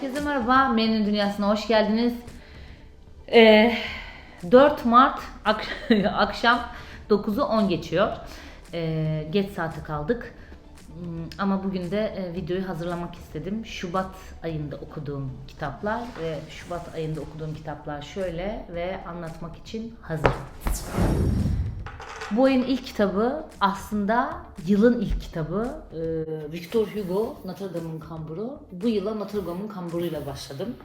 Herkese merhaba, Menü'nün dünyasına hoş geldiniz. Ee, 4 Mart ak- akşam 9'u 10 geçiyor. Ee, geç saate kaldık. Hmm, Ama bugün de e, videoyu hazırlamak istedim. Şubat ayında okuduğum kitaplar ve Şubat ayında okuduğum kitaplar şöyle ve anlatmak için hazır. Bu ayın ilk kitabı aslında yılın ilk kitabı. Ee, Victor Hugo, Notre Dame'ın kamburu. Bu yıla Notre Dame'ın kamburuyla başladım.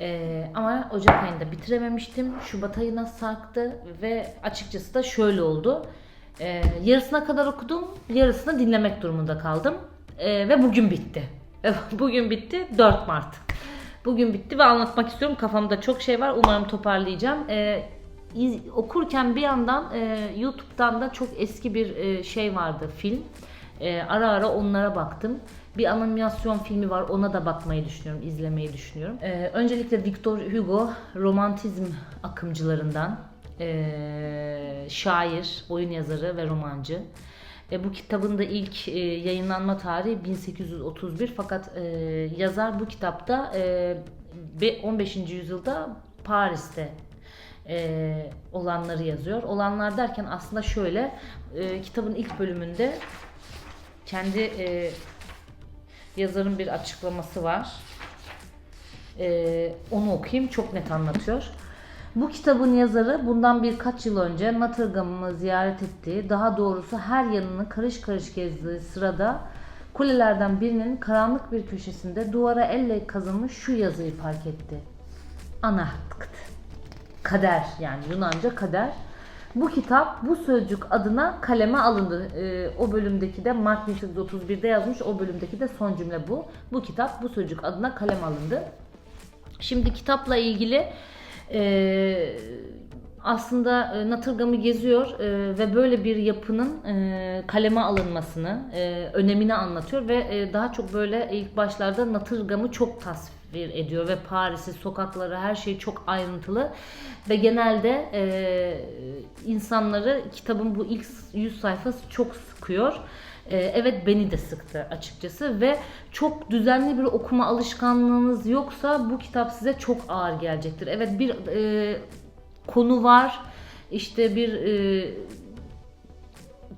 Ee, ama Ocak ayında bitirememiştim. Şubat ayına sarktı ve açıkçası da şöyle oldu. Ee, yarısına kadar okudum, yarısını dinlemek durumunda kaldım. Ve bugün bitti. bugün bitti, 4 Mart. Bugün bitti ve anlatmak istiyorum. Kafamda çok şey var. Umarım toparlayacağım. Ee, iz- okurken bir yandan e, YouTube'dan da çok eski bir e, şey vardı film. E, ara ara onlara baktım. Bir animasyon filmi var ona da bakmayı düşünüyorum, izlemeyi düşünüyorum. E, öncelikle Victor Hugo romantizm akımcılarından e, şair, oyun yazarı ve romancı. E, bu kitabın da ilk e, yayınlanma tarihi 1831 fakat e, yazar bu kitapta e, be- 15. yüzyılda Paris'te e, olanları yazıyor. Olanlar derken aslında şöyle e, kitabın ilk bölümünde kendi e, yazarın bir açıklaması var. E, onu okuyayım çok net anlatıyor. Bu kitabın yazarı bundan birkaç yıl önce Notre ziyaret ettiği, daha doğrusu her yanını karış karış gezdiği sırada kulelerden birinin karanlık bir köşesinde duvara elle kazınmış şu yazıyı fark etti. Anahtkt kader yani Yunanca kader. Bu kitap bu sözcük adına kaleme alındı. Ee, o bölümdeki de Mart 1831'de yazmış. O bölümdeki de son cümle bu. Bu kitap bu sözcük adına kaleme alındı. Şimdi kitapla ilgili e, aslında e, Notre Dame'ı geziyor e, ve böyle bir yapının e, kaleme alınmasını, e, önemini anlatıyor ve e, daha çok böyle ilk başlarda Notre Dame'ı çok tasvir ediyor ve Paris'i, sokakları, her şey çok ayrıntılı ve genelde e, insanları kitabın bu ilk 100 sayfası çok sıkıyor. Ee, Evet beni de sıktı açıkçası ve çok düzenli bir okuma alışkanlığınız yoksa bu kitap size çok ağır gelecektir. Evet bir e, konu var işte bir e,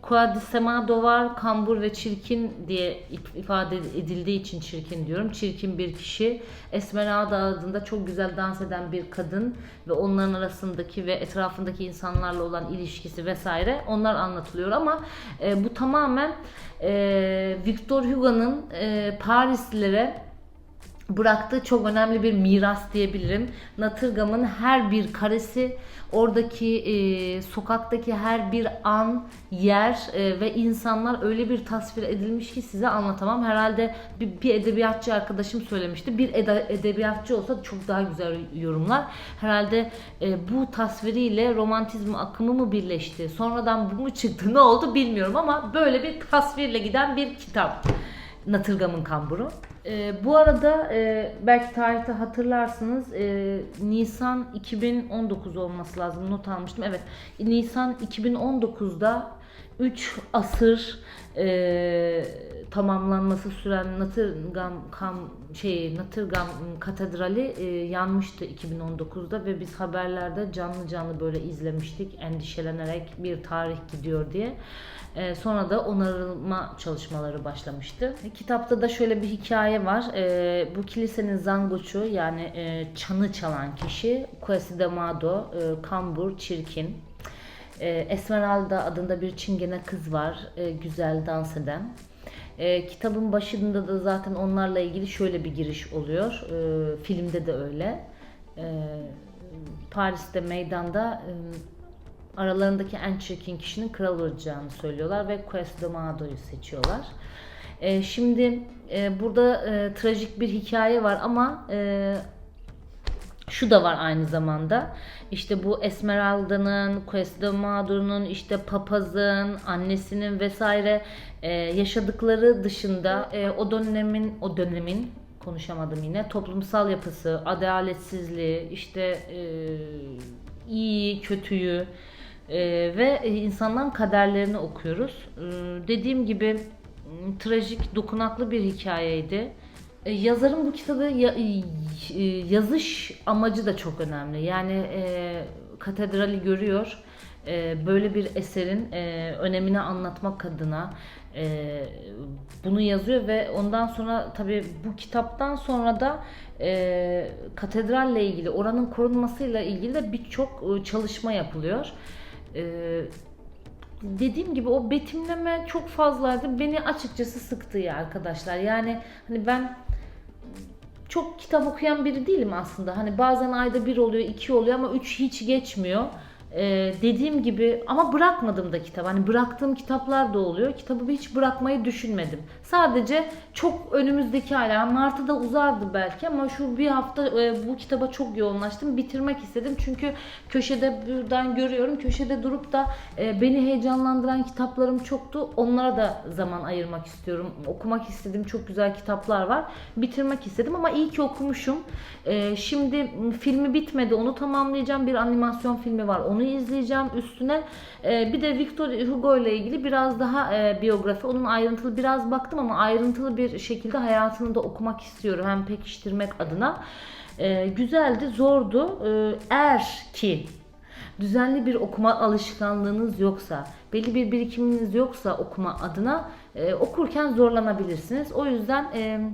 Quadrisemado var, kambur ve çirkin diye if- ifade edildiği için çirkin diyorum. Çirkin bir kişi. Esmeralda adında çok güzel dans eden bir kadın ve onların arasındaki ve etrafındaki insanlarla olan ilişkisi vesaire onlar anlatılıyor ama e, bu tamamen e, Victor Hugo'nun e, Parislilere bıraktığı çok önemli bir miras diyebilirim. Notre Dame'ın her bir karesi, oradaki e, sokaktaki her bir an, yer e, ve insanlar öyle bir tasvir edilmiş ki size anlatamam. Herhalde bir, bir edebiyatçı arkadaşım söylemişti. Bir ede- edebiyatçı olsa çok daha güzel yorumlar. Herhalde e, bu tasviriyle romantizm akımı mı birleşti? Sonradan bu mu çıktı? Ne oldu bilmiyorum ama böyle bir tasvirle giden bir kitap. Notre Dame'ın kamburu. Ee, bu arada e, belki tarihte hatırlarsınız e, Nisan 2019 olması lazım not almıştım. Evet Nisan 2019'da 3 asır e, tamamlanması süren Notre Dame kam, şey Notre Dame katedrali e, yanmıştı 2019'da ve biz haberlerde canlı canlı böyle izlemiştik endişelenerek bir tarih gidiyor diye. E, sonra da onarılma çalışmaları başlamıştı. E, kitapta da şöyle bir hikaye var. E, bu kilisenin zangoçu yani e, çanı çalan kişi Quesidamado, e, kambur, çirkin. E, Esmeralda adında bir çingene kız var, e, güzel dans eden. E, kitabın başında da zaten onlarla ilgili şöyle bir giriş oluyor. E, filmde de öyle. E, Paris'te meydanda e, aralarındaki en çirkin kişinin kral olacağını söylüyorlar ve Questdomado'yu seçiyorlar. E, şimdi e, burada e, trajik bir hikaye var ama e, şu da var aynı zamanda. İşte bu Esmeralda'nın, Questdomado'nun, işte papazın, annesinin vesaire e, yaşadıkları dışında e, o dönemin o dönemin konuşamadım yine toplumsal yapısı, adaletsizliği, işte e, iyi, kötüyü e, ve insanların kaderlerini okuyoruz. E, dediğim gibi trajik, dokunaklı bir hikayeydi. E, Yazarın bu kitabı ya- e, yazış amacı da çok önemli. Yani e, katedrali görüyor. E, böyle bir eserin e, önemini anlatmak adına e, bunu yazıyor ve ondan sonra tabii bu kitaptan sonra da e, katedralle ilgili, oranın korunmasıyla ilgili de birçok e, çalışma yapılıyor. E, dediğim gibi o betimleme çok fazlaydı. Beni açıkçası sıktı ya arkadaşlar. Yani hani ben çok kitap okuyan biri değilim aslında. Hani bazen ayda bir oluyor, iki oluyor ama üç hiç geçmiyor. Ee, dediğim gibi ama bırakmadım da kitap. Hani bıraktığım kitaplar da oluyor. Kitabı hiç bırakmayı düşünmedim. Sadece çok önümüzdeki ay, yani Mart'ta uzardı belki ama şu bir hafta e, bu kitaba çok yoğunlaştım. Bitirmek istedim çünkü köşede buradan görüyorum. Köşede durup da e, beni heyecanlandıran kitaplarım çoktu. Onlara da zaman ayırmak istiyorum. Okumak istediğim çok güzel kitaplar var. Bitirmek istedim ama iyi ki okumuşum. E, şimdi filmi bitmedi. Onu tamamlayacağım. Bir animasyon filmi var. Onu izleyeceğim. Üstüne e, bir de Victor Hugo ile ilgili biraz daha e, biyografi. Onun ayrıntılı biraz baktım ama ayrıntılı bir şekilde hayatını da okumak istiyorum. Hem pekiştirmek adına. E, güzeldi, zordu. E, eğer ki düzenli bir okuma alışkanlığınız yoksa, belli bir birikiminiz yoksa okuma adına e, okurken zorlanabilirsiniz. O yüzden e,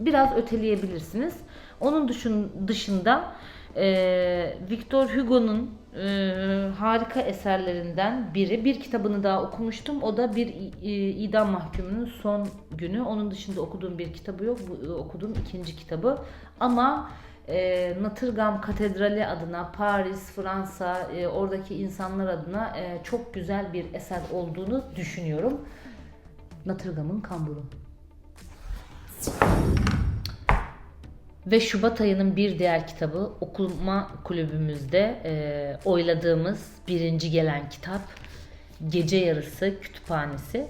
biraz öteleyebilirsiniz. Onun dışın, dışında e, Victor Hugo'nun e, harika eserlerinden biri. Bir kitabını daha okumuştum. O da bir e, idam mahkumunun son günü. Onun dışında okuduğum bir kitabı yok. Bu e, okuduğum ikinci kitabı. Ama e, Notre Dame Katedrali adına Paris, Fransa, e, oradaki insanlar adına e, çok güzel bir eser olduğunu düşünüyorum. Notre Dame'ın kamburu. Ve Şubat ayının bir diğer kitabı okuma kulübümüzde e, oyladığımız birinci gelen kitap Gece Yarısı Kütüphanesi.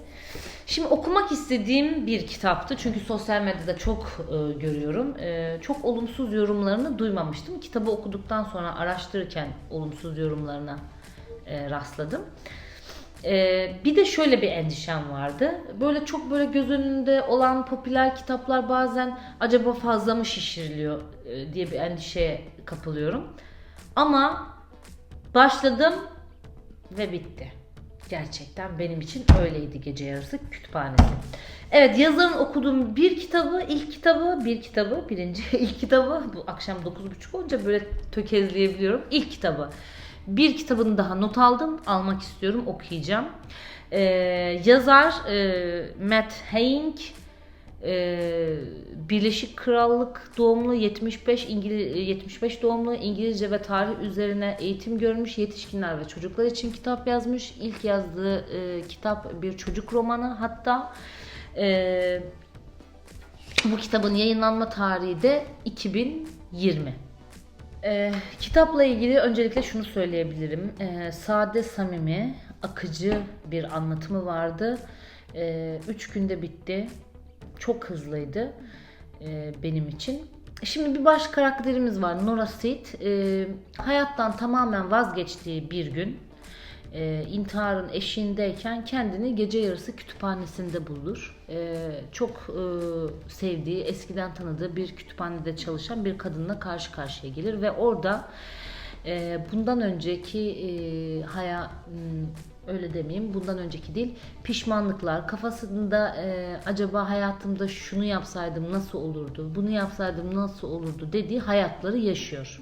Şimdi okumak istediğim bir kitaptı çünkü sosyal medyada çok e, görüyorum. E, çok olumsuz yorumlarını duymamıştım. Kitabı okuduktan sonra araştırırken olumsuz yorumlarına e, rastladım. Ee, bir de şöyle bir endişem vardı. Böyle çok böyle göz önünde olan popüler kitaplar bazen acaba fazla mı şişiriliyor e, diye bir endişeye kapılıyorum. Ama başladım ve bitti. Gerçekten benim için öyleydi gece yarısı kütüphanesi. Evet yazarın okuduğum bir kitabı, ilk kitabı, bir kitabı, birinci ilk kitabı bu akşam 9.30 olunca böyle tökezleyebiliyorum. İlk kitabı. Bir kitabını daha not aldım. Almak istiyorum. Okuyacağım. Ee, yazar e, Matt Haig e, Birleşik Krallık doğumlu 75 İngiliz 75 doğumlu İngilizce ve tarih üzerine eğitim görmüş yetişkinler ve çocuklar için kitap yazmış. İlk yazdığı e, kitap bir çocuk romanı. Hatta e, bu kitabın yayınlanma tarihi de 2020. Ee, kitapla ilgili öncelikle şunu söyleyebilirim. Ee, sade, samimi, akıcı bir anlatımı vardı. Ee, üç günde bitti. Çok hızlıydı e, benim için. Şimdi bir baş karakterimiz var Nora Seed. Ee, hayattan tamamen vazgeçtiği bir gün e, intiharın eşiğindeyken kendini gece yarısı kütüphanesinde bulur. E, çok e, sevdiği, eskiden tanıdığı bir kütüphanede çalışan bir kadınla karşı karşıya gelir ve orada e, bundan önceki e, haya hmm, öyle demeyeyim bundan önceki değil pişmanlıklar kafasında e, acaba hayatımda şunu yapsaydım nasıl olurdu bunu yapsaydım nasıl olurdu dediği hayatları yaşıyor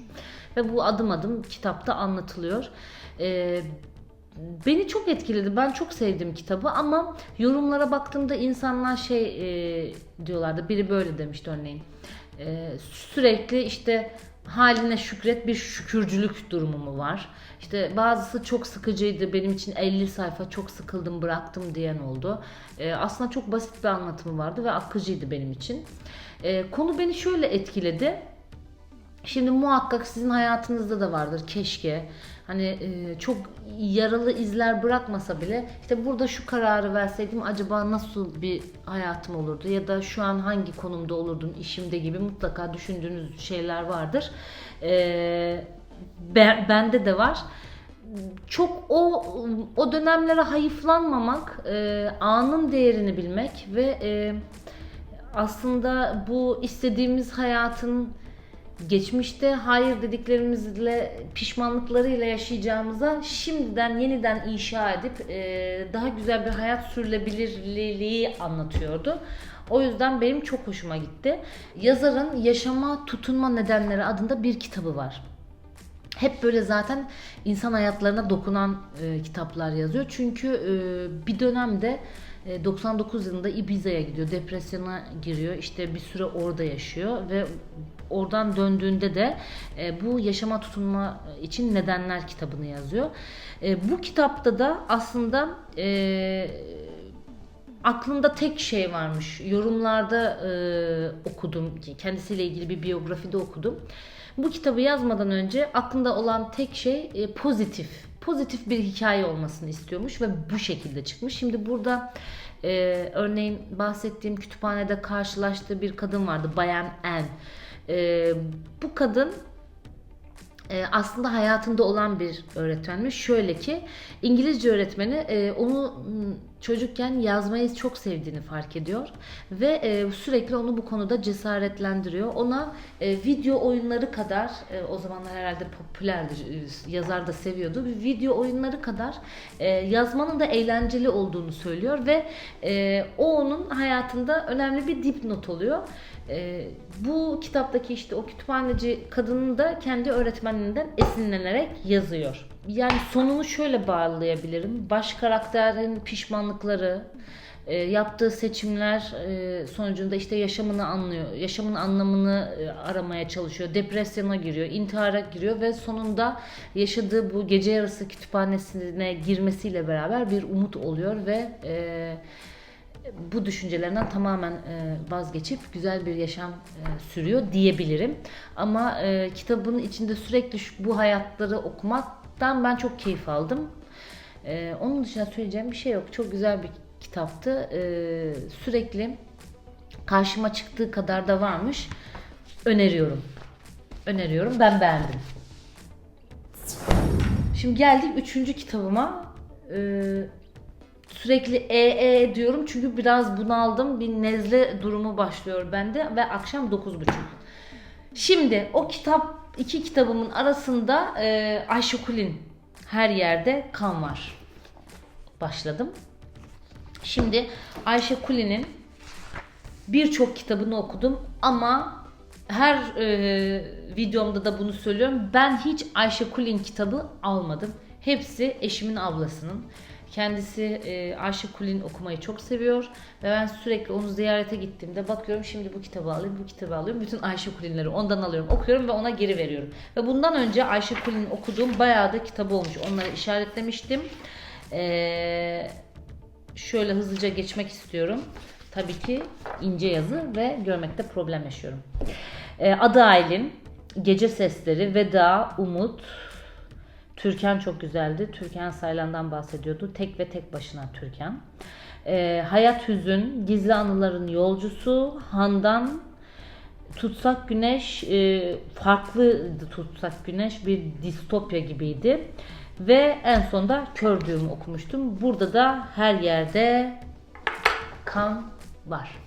ve bu adım adım kitapta anlatılıyor. E, beni çok etkiledi. Ben çok sevdim kitabı ama yorumlara baktığımda insanlar şey e, diyorlardı. Biri böyle demişti örneğin. E, sürekli işte haline şükret bir şükürcülük durumu mu var? İşte bazısı çok sıkıcıydı. Benim için 50 sayfa çok sıkıldım bıraktım diyen oldu. E, aslında çok basit bir anlatımı vardı ve akıcıydı benim için. E, konu beni şöyle etkiledi. Şimdi muhakkak sizin hayatınızda da vardır keşke. Hani e, çok yaralı izler bırakmasa bile işte burada şu kararı verseydim acaba nasıl bir hayatım olurdu ya da şu an hangi konumda olurdum işimde gibi mutlaka düşündüğünüz şeyler vardır. E, ben, bende de var. Çok o o dönemlere hayıflanmamak, e, anın değerini bilmek ve e, aslında bu istediğimiz hayatın geçmişte hayır dediklerimizle pişmanlıklarıyla yaşayacağımıza şimdiden yeniden inşa edip e, daha güzel bir hayat sürülebilirliği anlatıyordu. O yüzden benim çok hoşuma gitti. Yazarın Yaşama Tutunma Nedenleri adında bir kitabı var. Hep böyle zaten insan hayatlarına dokunan e, kitaplar yazıyor. Çünkü e, bir dönemde 99 yılında Ibiza'ya gidiyor, depresyona giriyor. İşte bir süre orada yaşıyor ve oradan döndüğünde de e, bu yaşama tutunma için nedenler kitabını yazıyor. E, bu kitapta da aslında e, aklımda tek şey varmış. Yorumlarda e, okudum. Kendisiyle ilgili bir biyografide okudum. Bu kitabı yazmadan önce aklımda olan tek şey e, pozitif. Pozitif bir hikaye olmasını istiyormuş ve bu şekilde çıkmış. Şimdi burada e, örneğin bahsettiğim kütüphanede karşılaştığı bir kadın vardı. Bayan Anne. E, bu kadın e, aslında hayatında olan bir öğretmenmiş. Şöyle ki İngilizce öğretmeni e, onu çocukken yazmayı çok sevdiğini fark ediyor ve e, sürekli onu bu konuda cesaretlendiriyor. Ona e, video oyunları kadar e, o zamanlar herhalde popülerdi e, yazar da seviyordu. Bir video oyunları kadar e, yazmanın da eğlenceli olduğunu söylüyor ve e, o onun hayatında önemli bir dipnot oluyor. E, bu kitaptaki işte o kütüphaneci kadının da kendi öğretmeninden esinlenerek yazıyor. Yani sonunu şöyle bağlayabilirim. Baş karakterin pişmanlıkları, e, yaptığı seçimler e, sonucunda işte yaşamını anlıyor. Yaşamın anlamını e, aramaya çalışıyor. Depresyona giriyor, intihara giriyor ve sonunda yaşadığı bu gece yarısı kütüphanesine girmesiyle beraber bir umut oluyor ve e, bu düşüncelerinden tamamen e, vazgeçip güzel bir yaşam e, sürüyor diyebilirim. Ama e, kitabın içinde sürekli bu hayatları okumaktan ben çok keyif aldım. E, onun dışında söyleyeceğim bir şey yok. Çok güzel bir kitaptı. E, sürekli karşıma çıktığı kadar da varmış. Öneriyorum. Öneriyorum. Ben beğendim. Şimdi geldik üçüncü kitabıma. Ee, sürekli e e diyorum çünkü biraz bunaldım. Bir nezle durumu başlıyor bende ve akşam 9.30. Şimdi o kitap iki kitabımın arasında e, Ayşe Kulin her yerde kan var. Başladım. Şimdi Ayşe Kulin'in birçok kitabını okudum ama her e, videomda da bunu söylüyorum. Ben hiç Ayşe Kulin kitabı almadım. Hepsi eşimin ablasının. Kendisi e, Ayşe Kulin okumayı çok seviyor ve ben sürekli onu ziyarete gittiğimde bakıyorum şimdi bu kitabı alayım, bu kitabı alayım. Bütün Ayşe Kulinleri ondan alıyorum, okuyorum ve ona geri veriyorum. Ve bundan önce Ayşe Kulin okuduğum bayağı da kitabı olmuş. Onları işaretlemiştim. Eee şöyle hızlıca geçmek istiyorum. Tabii ki ince yazı ve görmekte problem yaşıyorum. Ee, Adı Aylin, Gece Sesleri, Veda, Umut, Türkan çok güzeldi. Türkan Saylan'dan bahsediyordu. Tek ve tek başına Türkan. Ee, Hayat Hüzün, Gizli Anıların Yolcusu, Handan, Tutsak Güneş e, farklıydı Tutsak Güneş bir distopya gibiydi. Ve en sonda Kör Düğüm'ü okumuştum. Burada da her yerde kan var.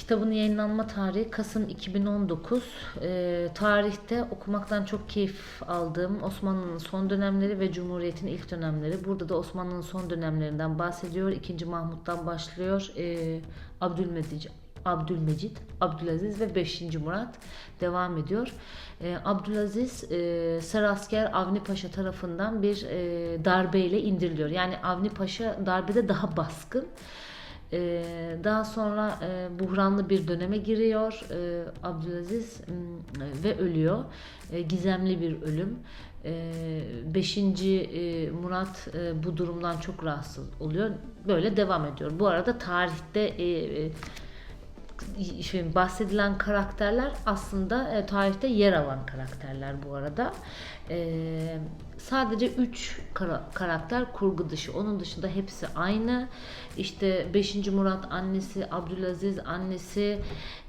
Kitabın yayınlanma tarihi Kasım 2019. Ee, tarihte okumaktan çok keyif aldığım Osmanlı'nın son dönemleri ve Cumhuriyet'in ilk dönemleri. Burada da Osmanlı'nın son dönemlerinden bahsediyor. 2. Mahmut'tan başlıyor. Ee, Abdülmecid, Abdülmecid, Abdülaziz ve 5. Murat devam ediyor. Ee, Abdülaziz e, Sarasker Avni Paşa tarafından bir e, darbeyle indiriliyor. Yani Avni Paşa darbede daha baskın. Ee, daha sonra e, buhranlı bir döneme giriyor e, Abdülaziz m, ve ölüyor. E, gizemli bir ölüm. E, beşinci e, Murat e, bu durumdan çok rahatsız oluyor. Böyle devam ediyor. Bu arada tarihte e, e, şimdi bahsedilen karakterler aslında e, tarihte yer alan karakterler bu arada. E, sadece 3 karakter kurgu dışı. Onun dışında hepsi aynı. İşte 5. Murat annesi, Abdülaziz annesi,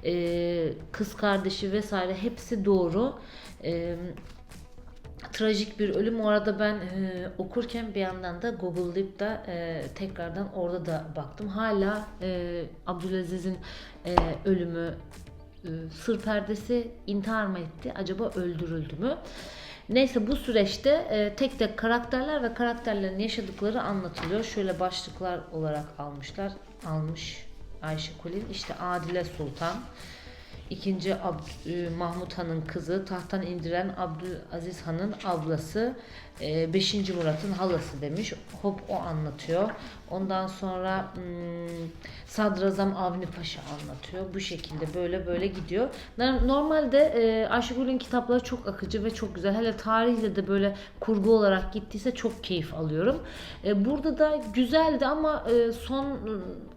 e, kız kardeşi vesaire hepsi doğru. E, trajik bir ölüm. O arada ben e, okurken bir yandan da Google'layıp da e, tekrardan orada da baktım. Hala e, Abdülaziz'in e, ölümü e, sır perdesi intihar mı etti? Acaba öldürüldü mü? Neyse bu süreçte e, tek tek karakterler ve karakterlerin yaşadıkları anlatılıyor. Şöyle başlıklar olarak almışlar. Almış Ayşe Kulin. İşte Adile Sultan. İkinci Ab- e, Mahmut Han'ın kızı, tahttan indiren Abdülaziz Han'ın ablası, 5. Murat'ın halası demiş. Hop o anlatıyor. Ondan sonra hmm, Sadrazam Avni Paşa anlatıyor. Bu şekilde böyle böyle gidiyor. Normalde e, kitapları çok akıcı ve çok güzel. Hele tarihle de böyle kurgu olarak gittiyse çok keyif alıyorum. E, burada da güzeldi ama e, son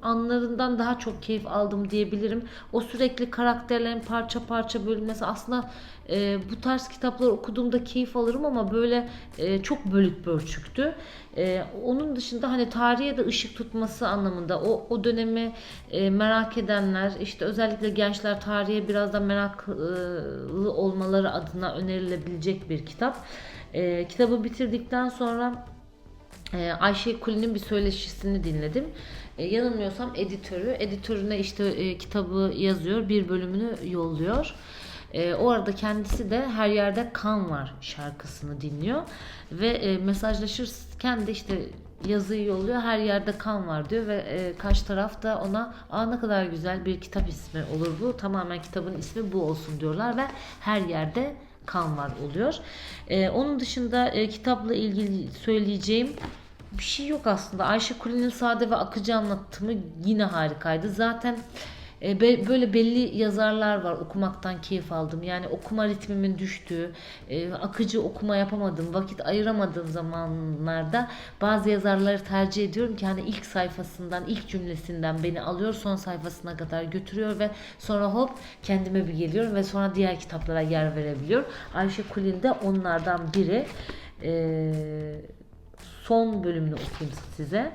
anlarından daha çok keyif aldım diyebilirim. O sürekli karakterlerin parça parça bölünmesi aslında e, bu tarz kitapları okuduğumda keyif alırım ama böyle e, çok bölük pörçüktü. E, onun dışında hani tarihe de ışık tutması anlamında o, o dönemi e, merak edenler işte özellikle gençler tarihe biraz da meraklı olmaları adına önerilebilecek bir kitap. E, kitabı bitirdikten sonra ee, Ayşe Kuli'nin bir söyleşisini dinledim. Ee, yanılmıyorsam editörü, editörüne işte e, kitabı yazıyor, bir bölümünü yolluyor. Ee, o arada kendisi de Her Yerde Kan Var şarkısını dinliyor. Ve e, mesajlaşırken de işte yazıyı yolluyor. Her yerde kan var diyor ve e, karşı taraf da ona aa ne kadar güzel bir kitap ismi olur bu. Tamamen kitabın ismi bu olsun diyorlar ve her yerde kan var oluyor. Ee, onun dışında e, kitapla ilgili söyleyeceğim bir şey yok aslında. Ayşe Kuli'nin sade ve akıcı anlatımı yine harikaydı. Zaten e, be- böyle belli yazarlar var okumaktan keyif aldım. Yani okuma ritmimin düştüğü, e, akıcı okuma yapamadığım, vakit ayıramadığım zamanlarda bazı yazarları tercih ediyorum ki hani ilk sayfasından, ilk cümlesinden beni alıyor, son sayfasına kadar götürüyor ve sonra hop kendime bir geliyorum ve sonra diğer kitaplara yer verebiliyor. Ayşe Kulin de onlardan biri. Eee son bölümünü okuyayım size.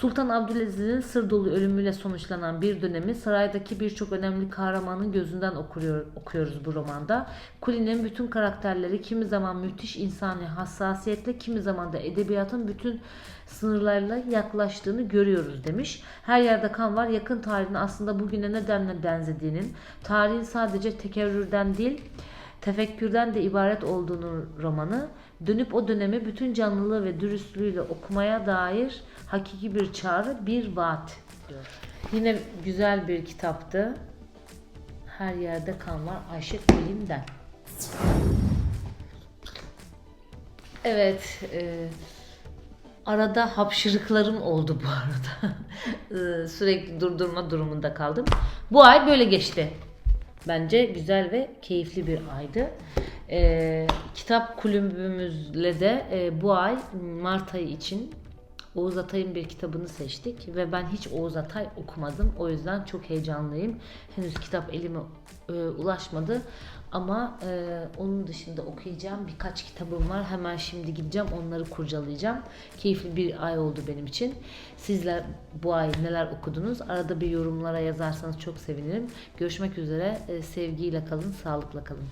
Sultan Abdülaziz'in sır dolu ölümüyle sonuçlanan bir dönemi saraydaki birçok önemli kahramanın gözünden okuyor, okuyoruz bu romanda. Kulin'in bütün karakterleri kimi zaman müthiş insani hassasiyetle kimi zaman da edebiyatın bütün sınırlarıyla yaklaştığını görüyoruz demiş. Her yerde kan var yakın tarihin aslında bugüne nedenle benzediğinin, tarihin sadece tekerrürden değil tefekkürden de ibaret olduğunu romanı dönüp o dönemi bütün canlılığı ve dürüstlüğüyle okumaya dair hakiki bir çağrı, bir vaat diyor. Yine güzel bir kitaptı. Her yerde kan var Ayşe Kulim'den. Evet, e, arada hapşırıklarım oldu bu arada. E, Sürekli durdurma durumunda kaldım. Bu ay böyle geçti. Bence güzel ve keyifli bir aydı. Ee, kitap kulübümüzle de e, bu ay Mart ayı için Oğuz Atay'ın bir kitabını seçtik ve ben hiç Oğuz Atay okumadım. O yüzden çok heyecanlıyım. Henüz kitap elime e, ulaşmadı. Ama e, onun dışında okuyacağım birkaç kitabım var. Hemen şimdi gideceğim onları kurcalayacağım. Keyifli bir ay oldu benim için. Sizler bu ay neler okudunuz? Arada bir yorumlara yazarsanız çok sevinirim. Görüşmek üzere. E, sevgiyle kalın, sağlıkla kalın.